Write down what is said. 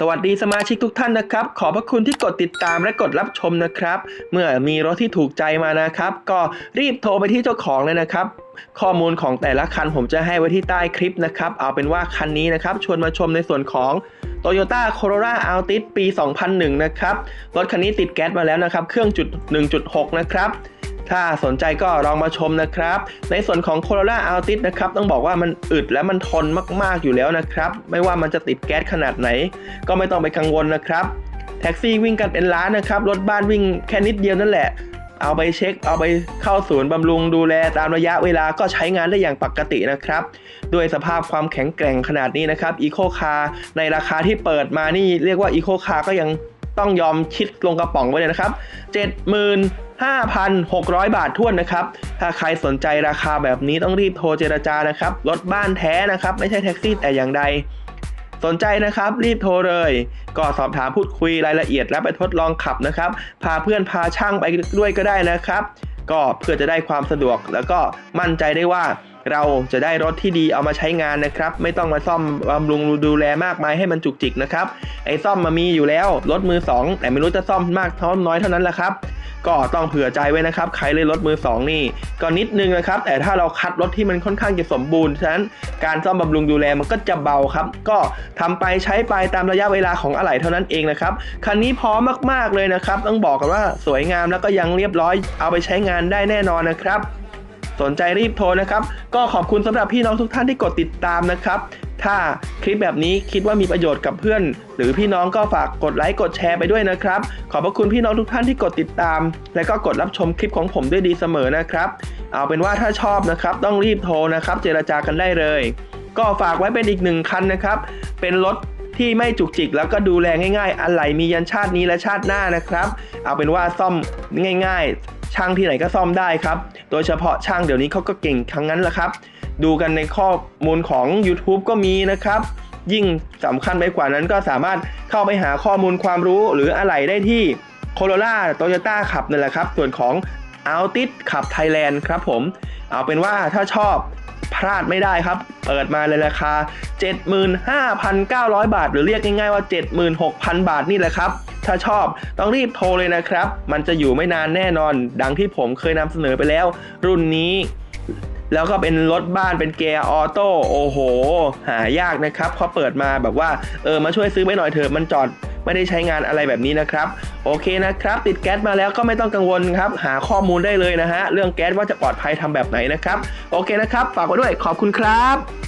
สวัสดีสมาชิกทุกท่านนะครับ ขอบพระคุณที่กดติดตามและกดรับชมนะครับ เมื่อมีรถที่ถูกใจมานะครับ ก็รีบโทรไปที่เจ้าของเลยนะครับ ข้อมูลของแต่ละคันผมจะให้ไว้ที่ใต้คลิปนะครับ เอาเป็นว่าคันนี้นะครับ ชวนมาชมในส่วนของ Toyota Corolla Altis ปี 2001 นะครับ รถคันนี้ติดแก๊สมาแล้วนะครับ เครื่องจุด1.6 นะครับ ถ้าสนใจก็ลองมาชมนะครับ ในส่วนของ Corolla Altis นะครับ ต้องบอกว่ามันอึดและมันทนมากๆอยู่แล้วนะครับ ไม่ว่ามันจะติดแก๊สขนาดไหน ก็ไม่ต้องไปกังวลนะครับ แท็กซี่วิ่งกันเป็นล้านนะครับ รถบ้านวิ่งแค่นิดเดียวนั่นแหละ เอาไปเช็ค เอาไปเข้าศูนย์บำรุงดูแลตามระยะเวลาก็ใช้งานได้อย่างปกตินะครับ ด้วยสภาพความแข็งแกร่งขนาดนี้นะครับ Eco Car ในราคาที่เปิดมานี่เรียกว่า Eco Car ก็ยังต้องยอมคิดลงกระป๋องไว้เลยนะครับ 5,600 บาทท้วนนะครับ ถ้าใครสนใจราคาแบบนี้ต้องรีบโทรเจรจานะครับ รถบ้านแท้นะครับ ไม่ใช่แท็กซี่แต่อย่างใด สนใจนะครับรีบโทรเลย ก็สอบถามพูดคุยรายละเอียดและไปทดลองขับนะครับ พาเพื่อนพาช่างไปด้วยก็ได้นะครับ ก็เพื่อจะได้ความสะดวกแล้วก็มั่นใจได้ว่าเราจะได้รถที่ดีเอามาใช้งานนะครับ ไม่ต้องมาซ่อมบำรุงดูแลมากมายให้มันจุกจิกนะครับ ไอ้ซ่อมมามีอยู่แล้ว รถมือสองแต่ไม่รู้จะซ่อมมากเท่าน้อยเท่านั้นแหละครับ ก็ต้องเผื่อใจไว้นะครับ ใครเลยรถมือสองนี่ก็นิดนึงนะครับ แต่ถ้าเราคัดรถที่มันค่อนข้างจะสมบูรณ์ ฉะนั้นการซ่อมบำรุงดูแลมันก็จะเบาครับ ก็ทำไปใช้ไปตามระยะเวลาของอะไหล่เท่านั้นเองนะครับ คันนี้พร้อมมากๆเลยนะครับ ต้องบอกกันว่าสวยงามแล้วก็ยังเรียบร้อย เอาไปใช้งานได้แน่นอนนะครับสนใจรีบโทรนะครับ ก็ขอบคุณสำหรับพี่น้องทุกท่านที่กดติดตามนะครับ ถ้าคลิปแบบนี้คิดว่ามีประโยชน์กับเพื่อน หรือพี่น้องก็ฝากกดไลค์กดแชร์ไปด้วยนะครับ ขอบพระคุณพี่น้องทุกท่านที่กดติดตาม และก็กดรับชมคลิปของผมด้วยดีเสมอนะครับ เอาเป็นว่าถ้าชอบนะครับ ต้องรีบโทรนะครับ เจรจากันได้เลย ก็ฝากไว้เป็นอีกหนึ่งคันนะครับ เป็นรถที่ไม่จุกจิกแล้วก็ดูแลง่ายๆอะไหล่มียันชาตินี้และชาติหน้านะครับ เอาเป็นว่าซ่อมง่าย ๆ ช่างที่ไหนก็ซ่อมได้ครับ โดยเฉพาะช่างเดี๋ยวนี้เขาก็เก่งทั้งนั้นแหละครับ ดูกันในข้อมูลของ YouTube ก็มีนะครับ ยิ่งสำคัญไปกว่านั้นก็สามารถเข้าไปหาข้อมูลความรู้หรืออะไหล่ได้ที่ Corolla Toyota ขับนั่นแหละครับ ส่วนของ Altis ขับ Thailand ครับผม เอาเป็นว่าถ้าชอบพลาดไม่ได้ครับ เปิดมาเลยราคา 75,900 บาท หรือเรียกง่ายๆว่า 76,000 บาทนี่แหละครับ ถ้าชอบต้องรีบโทรเลยนะครับ มันจะอยู่ไม่นานแน่นอน ดังที่ผมเคยนำเสนอไปแล้ว รุ่นนี้ แล้วก็เป็นรถบ้านเป็นเกียร์ออโต้โอ้โห หายากนะครับพอเปิดมาแบบว่าเออมาช่วยซื้อไว้หน่อยเถอะมันจอดไม่ได้ใช้งานอะไรแบบนี้นะครับโอเคนะครับ ติดแก๊สมาแล้วก็ไม่ต้องกังวลครับ หาข้อมูลได้เลยนะฮะ เรื่องแก๊สว่าจะปลอดภัยทำแบบไหนนะครับ โอเคนะครับ ฝากไว้ด้วยขอบคุณครับ